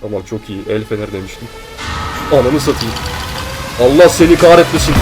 Tamam çok iyi. El fener demiştim. Ananı satayım. Allah seni kahretmesin.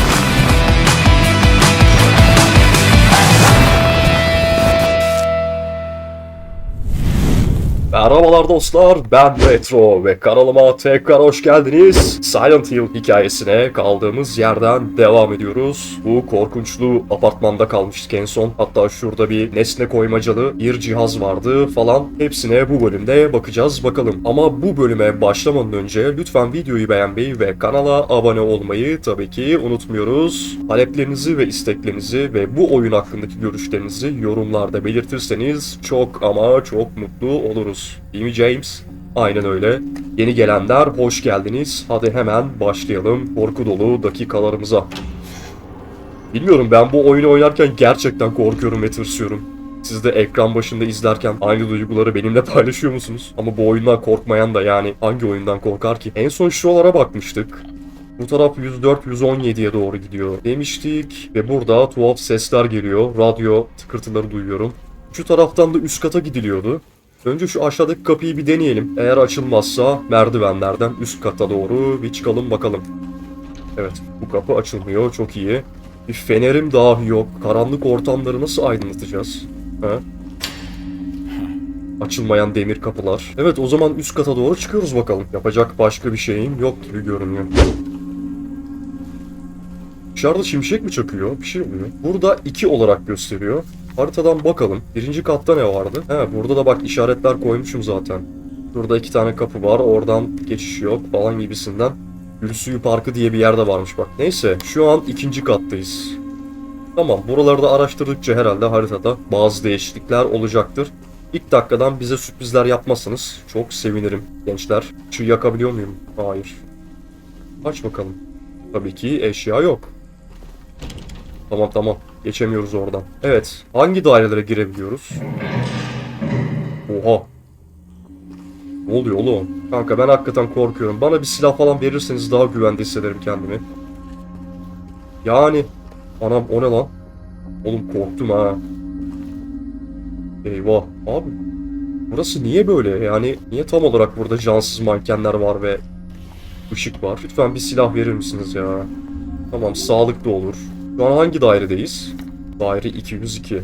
Merhabalar dostlar, ben Retro ve kanalıma tekrar hoş geldiniz. Silent Hill hikayesine kaldığımız yerden devam ediyoruz. Bu korkunçlu apartmanda kalmıştık en son. Hatta şurada bir nesne koymacalı bir cihaz vardı falan. Hepsine bu bölümde bakacağız bakalım. Ama bu bölüme başlamadan önce lütfen videoyu beğenmeyi ve kanala abone olmayı tabii ki unutmuyoruz. Taleplerinizi ve isteklerinizi ve bu oyun hakkındaki görüşlerinizi yorumlarda belirtirseniz çok ama çok mutlu oluruz. Değil mi James? Aynen öyle. Yeni gelenler hoş geldiniz. Hadi hemen başlayalım korku dolu dakikalarımıza. Bilmiyorum ben bu oyunu oynarken gerçekten korkuyorum ve tırsıyorum. Siz de ekran başında izlerken aynı duyguları benimle paylaşıyor musunuz? Ama bu oyundan korkmayan da yani hangi oyundan korkar ki? En son şuralara bakmıştık. Bu taraf 104-117'ye doğru gidiyor demiştik. Ve burada tuhaf sesler geliyor. Radyo tıkırtıları duyuyorum. Şu taraftan da üst kata gidiliyordu. Önce şu aşağıdaki kapıyı bir deneyelim. Eğer açılmazsa merdivenlerden üst kata doğru bir çıkalım bakalım. Evet bu kapı açılmıyor çok iyi. Bir fenerim dahi yok. Karanlık ortamları nasıl aydınlatacağız? He? Açılmayan demir kapılar. Evet o zaman üst kata doğru çıkıyoruz bakalım. Yapacak başka bir şeyim yok gibi görünüyor. Dışarıda şimşek mi çakıyor? Bir şey oluyor. Burada 2 olarak gösteriyor. Haritadan bakalım. Birinci katta ne vardı? He burada da bak işaretler koymuşum zaten. Burada iki tane kapı var. Oradan geçiş yok falan gibisinden. Gül Parkı diye bir yerde varmış bak. Neyse şu an ikinci kattayız. Tamam buralarda araştırdıkça herhalde haritada bazı değişiklikler olacaktır. İlk dakikadan bize sürprizler yapmazsanız çok sevinirim gençler. Şu yakabiliyor muyum? Hayır. Aç bakalım. Tabii ki eşya yok. Tamam tamam. Geçemiyoruz oradan. Evet. Hangi dairelere girebiliyoruz? Oha. Ne oluyor oğlum? Kanka ben hakikaten korkuyorum. Bana bir silah falan verirseniz daha güvende hissederim kendimi. Yani. Anam o ne lan? Oğlum korktum ha. Eyvah. Abi. Burası niye böyle? Yani niye tam olarak burada cansız mankenler var ve ışık var? Lütfen bir silah verir misiniz ya? Tamam sağlık da olur. Şu an hangi dairedeyiz? Daire 202.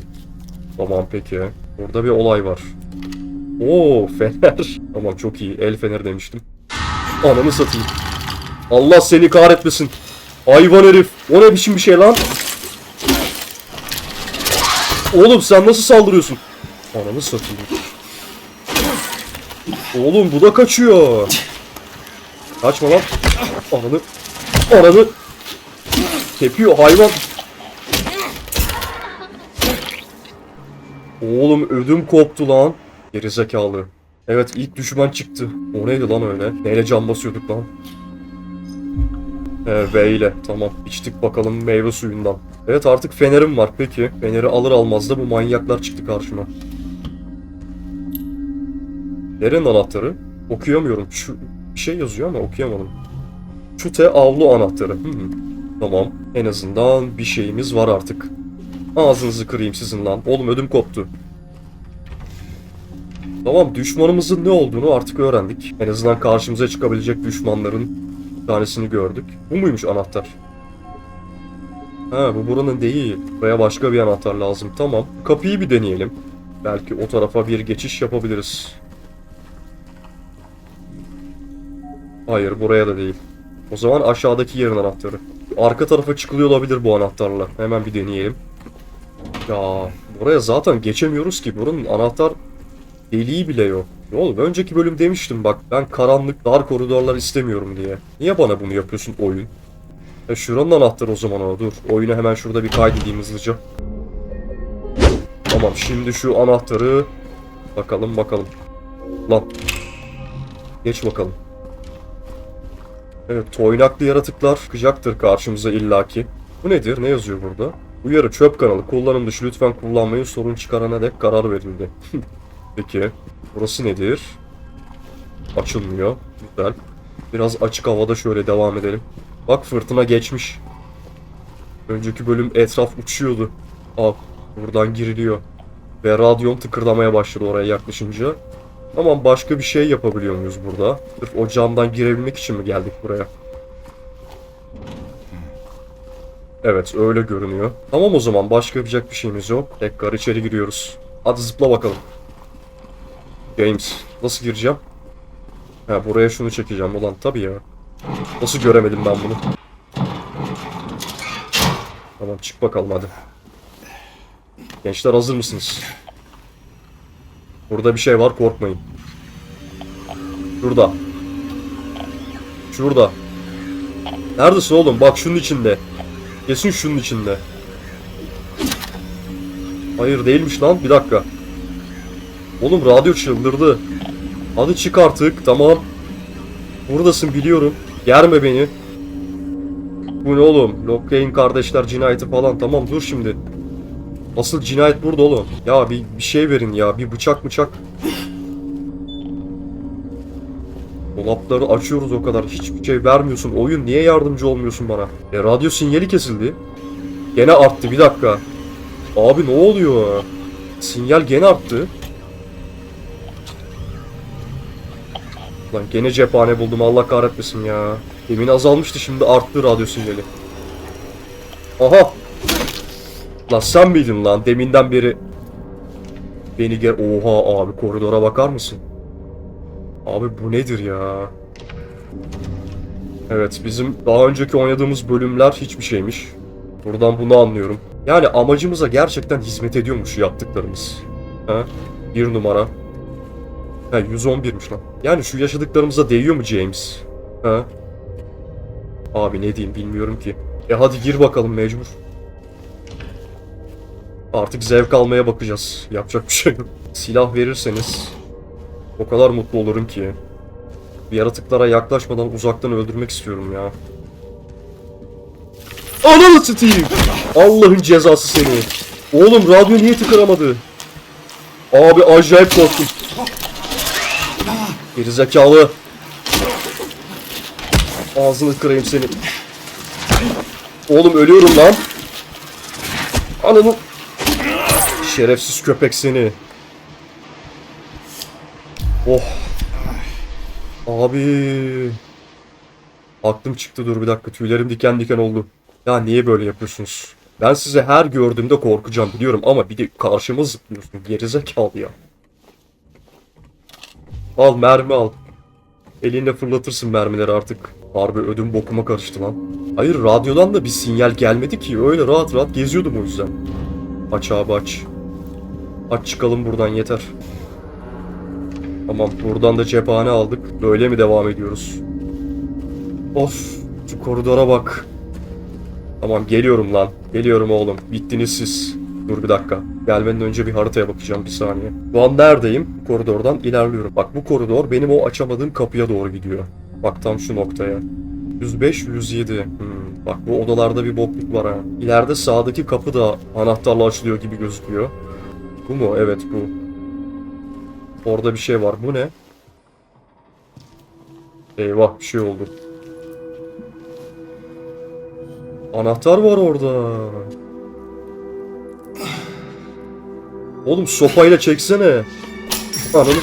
Tamam peki. Burada bir olay var. Oo fener. Tamam çok iyi. El feneri demiştim. Ananı satayım. Allah seni kahretmesin. Hayvan herif. O ne biçim bir şey lan? Oğlum sen nasıl saldırıyorsun? Ananı satayım. Oğlum bu da kaçıyor. Kaçma lan. Ananı. Ananı. Tepiyor hayvan. Oğlum ödüm koptu lan. Gerizekalı. Evet ilk düşman çıktı. O neydi lan öyle? Neyle can basıyorduk lan? Ee, V ile. Tamam. İçtik bakalım meyve suyundan. Evet artık fenerim var peki. Feneri alır almaz da bu manyaklar çıktı karşıma. Nerenin anahtarı? Okuyamıyorum. Şu bir şey yazıyor ama okuyamadım. Çute avlu anahtarı. Hmm. Tamam. En azından bir şeyimiz var artık. Ağzınızı kırayım sizin lan. Oğlum ödüm koptu. Tamam düşmanımızın ne olduğunu artık öğrendik. En azından karşımıza çıkabilecek düşmanların tanesini gördük. Bu muymuş anahtar? Ha bu buranın değil. Buraya başka bir anahtar lazım. Tamam. Kapıyı bir deneyelim. Belki o tarafa bir geçiş yapabiliriz. Hayır buraya da değil. O zaman aşağıdaki yerin anahtarı. Arka tarafa çıkılıyor olabilir bu anahtarla. Hemen bir deneyelim. Ya buraya zaten geçemiyoruz ki. Buranın anahtar deliği bile yok. Ne oğlum önceki bölüm demiştim bak ben karanlık dar koridorlar istemiyorum diye. Niye bana bunu yapıyorsun oyun? E şuranın anahtarı o zaman o dur. Oyunu hemen şurada bir kaydedeyim hızlıca. Tamam şimdi şu anahtarı bakalım bakalım. Lan. Geç bakalım. Evet toynaklı yaratıklar çıkacaktır karşımıza illaki. Bu nedir? Ne yazıyor burada? Uyarı çöp kanalı. Kullanım dışı lütfen kullanmayın. Sorun çıkarana dek karar verildi. Peki. Burası nedir? Açılmıyor. Güzel. Biraz açık havada şöyle devam edelim. Bak fırtına geçmiş. Önceki bölüm etraf uçuyordu. Al. Buradan giriliyor. Ve radyon tıkırdamaya başladı oraya yaklaşınca. Tamam başka bir şey yapabiliyor muyuz burada? Sırf o camdan girebilmek için mi geldik buraya? Evet öyle görünüyor. Tamam o zaman başka yapacak bir şeyimiz yok. Tekrar içeri giriyoruz. Hadi zıpla bakalım. James nasıl gireceğim? Ha buraya şunu çekeceğim ulan tabii ya. Nasıl göremedim ben bunu? Tamam çık bakalım hadi. Gençler hazır mısınız? Burada bir şey var korkmayın. Şurada. Şurada. Neredesin oğlum? Bak şunun içinde. Kesin şunun içinde. Hayır değilmiş lan. Bir dakika. Oğlum radyo çıldırdı. Hadi çık artık. Tamam. Buradasın biliyorum. Germe beni. Bu ne oğlum? Locke'in kardeşler cinayeti falan. Tamam dur şimdi. Asıl cinayet burada oğlum. Ya bir, bir şey verin ya. Bir bıçak bıçak. Dolapları açıyoruz o kadar. Hiçbir şey vermiyorsun. Oyun niye yardımcı olmuyorsun bana? E radyo sinyali kesildi. Gene arttı bir dakika. Abi ne oluyor? Sinyal gene arttı. Lan gene cephane buldum Allah kahretmesin ya. Demin azalmıştı şimdi arttı radyo sinyali. Aha. Lan sen miydin lan deminden beri? Beni gel... Oha abi koridora bakar mısın? Abi bu nedir ya? Evet bizim daha önceki oynadığımız bölümler hiçbir şeymiş. Buradan bunu anlıyorum. Yani amacımıza gerçekten hizmet ediyormuş yaptıklarımız. Ha? Bir numara. Ha 111'miş lan. Yani şu yaşadıklarımıza değiyor mu James? Ha? Abi ne diyeyim bilmiyorum ki. E hadi gir bakalım mecbur. Artık zevk almaya bakacağız. Yapacak bir şey yok. Silah verirseniz o kadar mutlu olurum ki. Yaratıklara yaklaşmadan uzaktan öldürmek istiyorum ya. Ananı satayım! Allah'ın cezası seni. Oğlum radyo niye tıkıramadı? Abi acayip korktum. Gerizekalı. Ağzını kırayım seni. Oğlum ölüyorum lan. Ananı... Şerefsiz köpek seni. Oh. Abi. Aklım çıktı dur bir dakika tüylerim diken diken oldu. Ya niye böyle yapıyorsunuz? Ben size her gördüğümde korkacağım biliyorum ama bir de karşıma zıplıyorsun gerizekalı ya. Al mermi al. Elinle fırlatırsın mermileri artık. Harbi ödüm bokuma karıştı lan. Hayır radyodan da bir sinyal gelmedi ki öyle rahat rahat geziyordum o yüzden. Aç abi aç. Aç çıkalım buradan yeter. Tamam buradan da cephane aldık. Böyle mi devam ediyoruz? Of şu koridora bak. Tamam geliyorum lan. Geliyorum oğlum. Bittiniz siz. Dur bir dakika. Gelmeden önce bir haritaya bakacağım bir saniye. Şu an neredeyim? Bu koridordan ilerliyorum. Bak bu koridor benim o açamadığım kapıya doğru gidiyor. Bak tam şu noktaya. 105, 107. Hmm, bak bu odalarda bir bokluk var ha. İleride sağdaki kapı da anahtarla açılıyor gibi gözüküyor. Bu mu? Evet bu. Orada bir şey var. Bu ne? Eyvah bir şey oldu. Anahtar var orada. Oğlum sopayla çeksene. Ananı.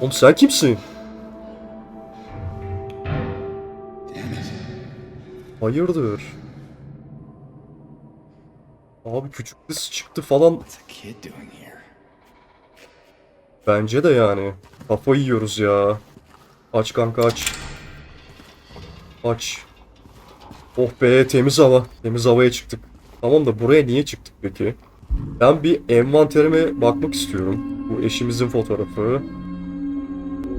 Oğlum sen kimsin? Hayırdır? Abi küçük kız çıktı falan. Bence de yani. Kafayı yiyoruz ya. Aç kanka aç. Aç. Oh be temiz hava. Temiz havaya çıktık. Tamam da buraya niye çıktık peki? Ben bir envanterime bakmak istiyorum. Bu eşimizin fotoğrafı.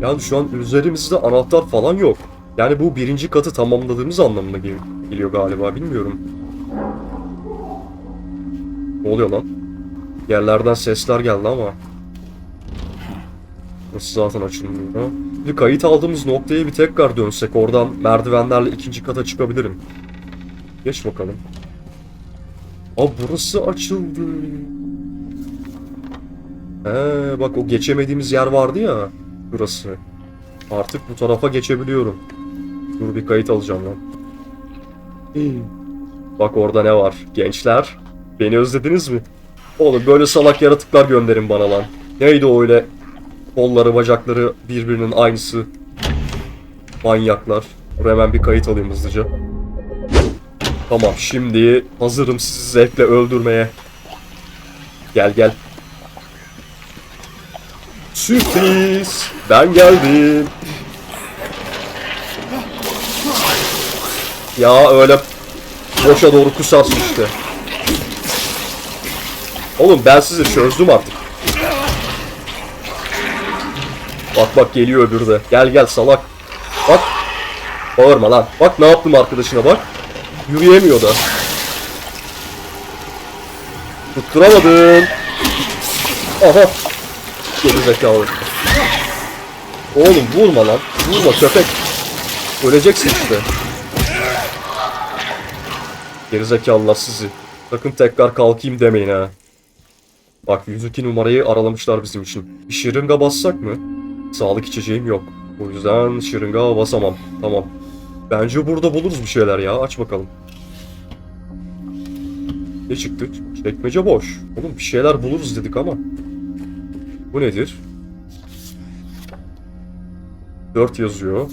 Yani şu an üzerimizde anahtar falan yok. Yani bu birinci katı tamamladığımız anlamına gel- geliyor galiba bilmiyorum. Oluyor lan? Yerlerden sesler geldi ama. Burası zaten açılmıyor. Ha? Bir kayıt aldığımız noktaya bir tekrar dönsek oradan merdivenlerle ikinci kata çıkabilirim. Geç bakalım. Aa burası açıldı. He bak o geçemediğimiz yer vardı ya. Burası. Artık bu tarafa geçebiliyorum. Dur bir kayıt alacağım lan. Bak orada ne var? Gençler. Beni özlediniz mi? Oğlum böyle salak yaratıklar gönderin bana lan. Neydi o öyle kolları bacakları birbirinin aynısı. Manyaklar. Buraya hemen bir kayıt alayım hızlıca. Tamam şimdi hazırım sizi zevkle öldürmeye. Gel gel. Sürpriz! Ben geldim. Ya öyle boşa doğru kusarsın işte. Oğlum ben sizi çözdüm artık. Bak bak geliyor öbürü de. Gel gel salak. Bak. Bağırma lan. Bak ne yaptım arkadaşına bak. Yürüyemiyor da. Tutturamadın. Aha. Geri zekalı. Oğlum vurma lan. Vurma köpek. Öleceksin işte. Geri zekalılar sizi. Sakın tekrar kalkayım demeyin ha. Bak 102 numarayı aralamışlar bizim için. Bir şırınga bassak mı? Sağlık içeceğim yok. O yüzden şırınga basamam. Tamam. Bence burada buluruz bir şeyler ya. Aç bakalım. Ne çıktı? Çekmece boş. Oğlum bir şeyler buluruz dedik ama. Bu nedir? 4 yazıyor.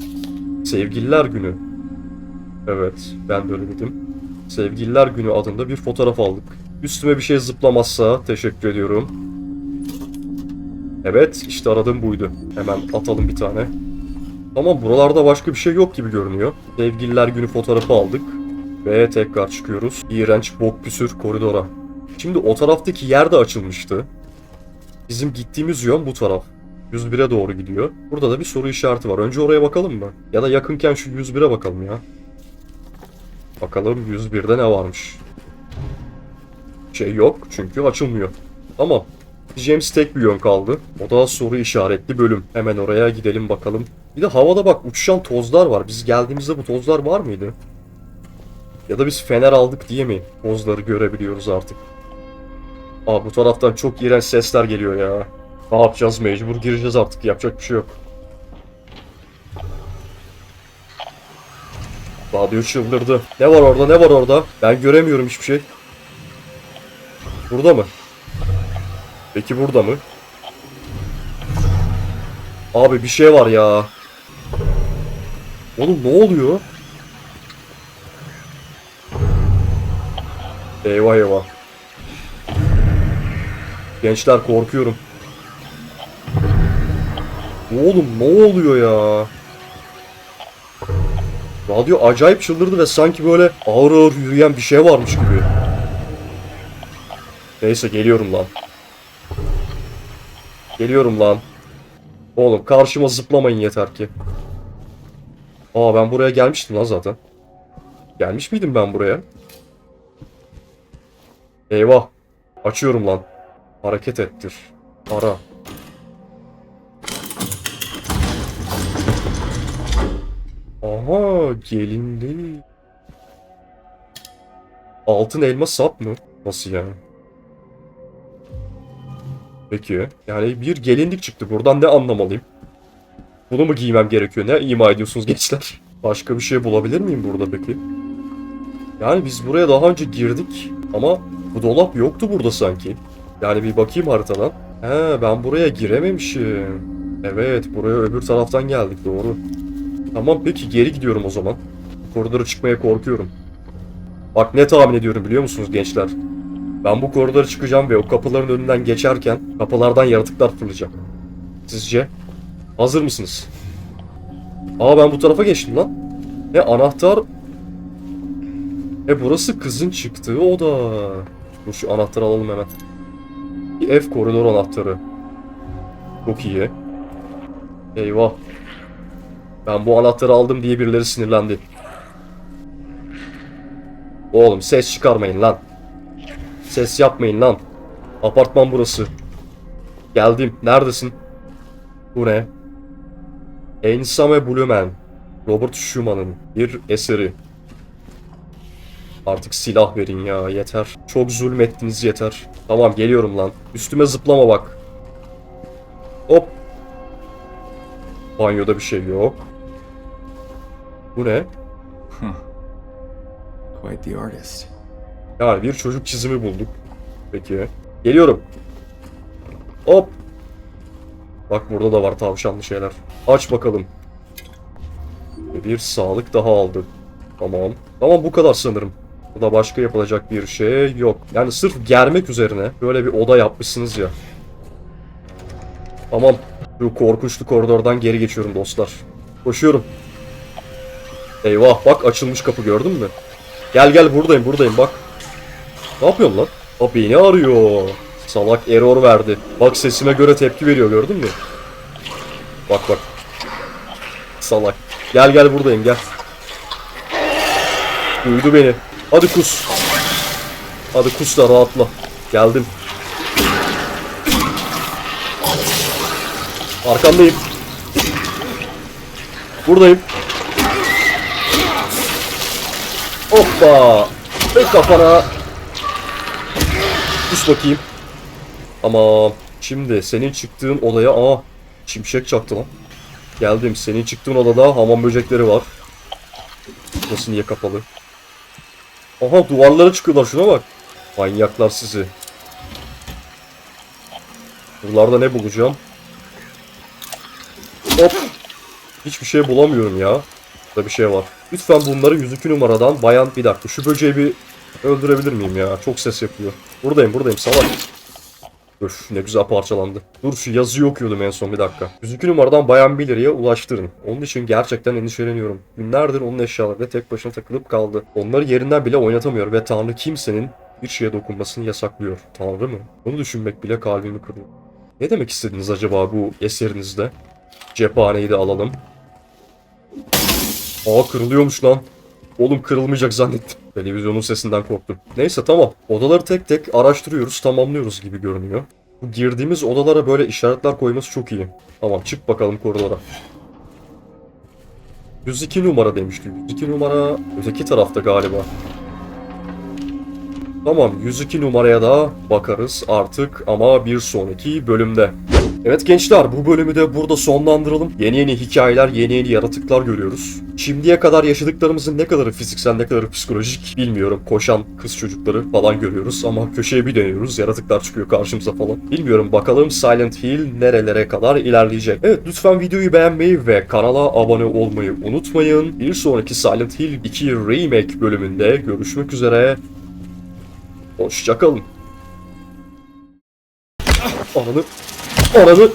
Sevgililer günü. Evet, ben de öyle dedim. Sevgililer günü adında bir fotoğraf aldık. Üstüme bir şey zıplamazsa teşekkür ediyorum. Evet, işte aradığım buydu. Hemen atalım bir tane. Tamam, buralarda başka bir şey yok gibi görünüyor. Sevgililer günü fotoğrafı aldık. Ve tekrar çıkıyoruz. İğrenç bok püsür koridora. Şimdi o taraftaki yer de açılmıştı. Bizim gittiğimiz yön bu taraf. 101'e doğru gidiyor. Burada da bir soru işareti var. Önce oraya bakalım mı? Ya da yakınken şu 101'e bakalım ya. Bakalım 101'de ne varmış. Şey yok çünkü açılmıyor. Tamam. James tek bir yön kaldı. O da soru işaretli bölüm. Hemen oraya gidelim bakalım. Bir de havada bak uçuşan tozlar var. Biz geldiğimizde bu tozlar var mıydı? Ya da biz fener aldık diye mi tozları görebiliyoruz artık? Aa bu taraftan çok iğrenç sesler geliyor ya. Ne yapacağız mecbur gireceğiz artık yapacak bir şey yok. Radyo çıldırdı. Ne var orada ne var orada? Ben göremiyorum hiçbir şey. Burada mı? Peki burada mı? Abi bir şey var ya. Oğlum ne oluyor? Eyvah eyvah. Gençler korkuyorum. Oğlum ne oluyor ya? Radyo acayip çıldırdı ve sanki böyle ağır ağır yürüyen bir şey varmış gibi. Neyse geliyorum lan. Geliyorum lan. Oğlum karşıma zıplamayın yeter ki. Aa ben buraya gelmiştim lan zaten. Gelmiş miydim ben buraya? Eyvah. Açıyorum lan. Hareket ettir. Ara. Aha gelindi. Altın elma sap mı? Nasıl yani? Peki. Yani bir gelinlik çıktı. Buradan ne anlamalıyım? Bunu mu giymem gerekiyor? Ne ima ediyorsunuz gençler? Başka bir şey bulabilir miyim burada peki? Yani biz buraya daha önce girdik ama bu dolap yoktu burada sanki. Yani bir bakayım haritadan. He ben buraya girememişim. Evet buraya öbür taraftan geldik doğru. Tamam peki geri gidiyorum o zaman. Koridora çıkmaya korkuyorum. Bak ne tahmin ediyorum biliyor musunuz gençler? Ben bu koridora çıkacağım ve o kapıların önünden geçerken kapılardan yaratıklar fırlayacak. Sizce? Hazır mısınız? Aa ben bu tarafa geçtim lan. Ne anahtar? E burası kızın çıktığı oda. Dur şu anahtarı alalım hemen. F koridor anahtarı. Çok iyi. Eyvah. Ben bu anahtarı aldım diye birileri sinirlendi. Oğlum ses çıkarmayın lan. Ses yapmayın lan. Apartman burası. Geldim. Neredesin? Bu ne? Einsame Blumen. Robert Schumann'ın bir eseri. Artık silah verin ya yeter. Çok zulmettiniz yeter. Tamam geliyorum lan. Üstüme zıplama bak. Hop. Banyoda bir şey yok. Bu ne? Quite the artist. Yani bir çocuk çizimi bulduk. Peki. Geliyorum. Hop. Bak burada da var tavşanlı şeyler. Aç bakalım. Bir sağlık daha aldı. Tamam. Tamam bu kadar sanırım. Burada başka yapılacak bir şey yok. Yani sırf germek üzerine böyle bir oda yapmışsınız ya. Tamam. Şu korkunçlu koridordan geri geçiyorum dostlar. Koşuyorum. Eyvah bak açılmış kapı gördün mü? Gel gel buradayım buradayım bak. Ne yapıyorsun lan? O beni arıyor. Salak error verdi. Bak sesime göre tepki veriyor gördün mü? Bak bak. Salak. Gel gel buradayım gel. Duydu beni. Hadi kus. Hadi kus da rahatla. Geldim. Arkandayım. Buradayım. Hoppa. Ve kafana. Kus bakayım. Ama şimdi senin çıktığın odaya aa şimşek çaktı lan. Geldim. Senin çıktığın odada hamam böcekleri var. Nasıl niye kapalı? Aha duvarlara çıkıyorlar şuna bak. Manyaklar sizi. Buralarda ne bulacağım? Hop. Hiçbir şey bulamıyorum ya. Burada bir şey var. Lütfen bunları 102 numaradan bayan bir dakika şu böceği bir öldürebilir miyim ya? Çok ses yapıyor. Buradayım buradayım salak. Öf ne güzel parçalandı. Dur şu yazıyı okuyordum en son bir dakika. 102 numaradan Bayan Billy'ye ulaştırın. Onun için gerçekten endişeleniyorum. Günlerdir onun eşyaları tek başına takılıp kaldı. Onları yerinden bile oynatamıyor ve Tanrı kimsenin bir şeye dokunmasını yasaklıyor. Tanrı mı? Bunu düşünmek bile kalbimi kırıyor. Ne demek istediniz acaba bu eserinizde? Cephaneyi de alalım. Aa kırılıyormuş lan. Oğlum kırılmayacak zannettim. Televizyonun sesinden korktum. Neyse tamam. Odaları tek tek araştırıyoruz, tamamlıyoruz gibi görünüyor. Bu girdiğimiz odalara böyle işaretler koyması çok iyi. Tamam çık bakalım koridora. 102 numara demişti. 102 numara öteki tarafta galiba. Tamam 102 numaraya da bakarız artık ama bir sonraki bölümde. Evet gençler bu bölümü de burada sonlandıralım. Yeni yeni hikayeler, yeni yeni yaratıklar görüyoruz. Şimdiye kadar yaşadıklarımızın ne kadarı fiziksel ne kadarı psikolojik bilmiyorum. Koşan kız çocukları falan görüyoruz ama köşeye bir dönüyoruz yaratıklar çıkıyor karşımıza falan. Bilmiyorum bakalım Silent Hill nerelere kadar ilerleyecek. Evet lütfen videoyu beğenmeyi ve kanala abone olmayı unutmayın. Bir sonraki Silent Hill 2 Remake bölümünde görüşmek üzere. Hoşçakalın. Ananı... Ananı...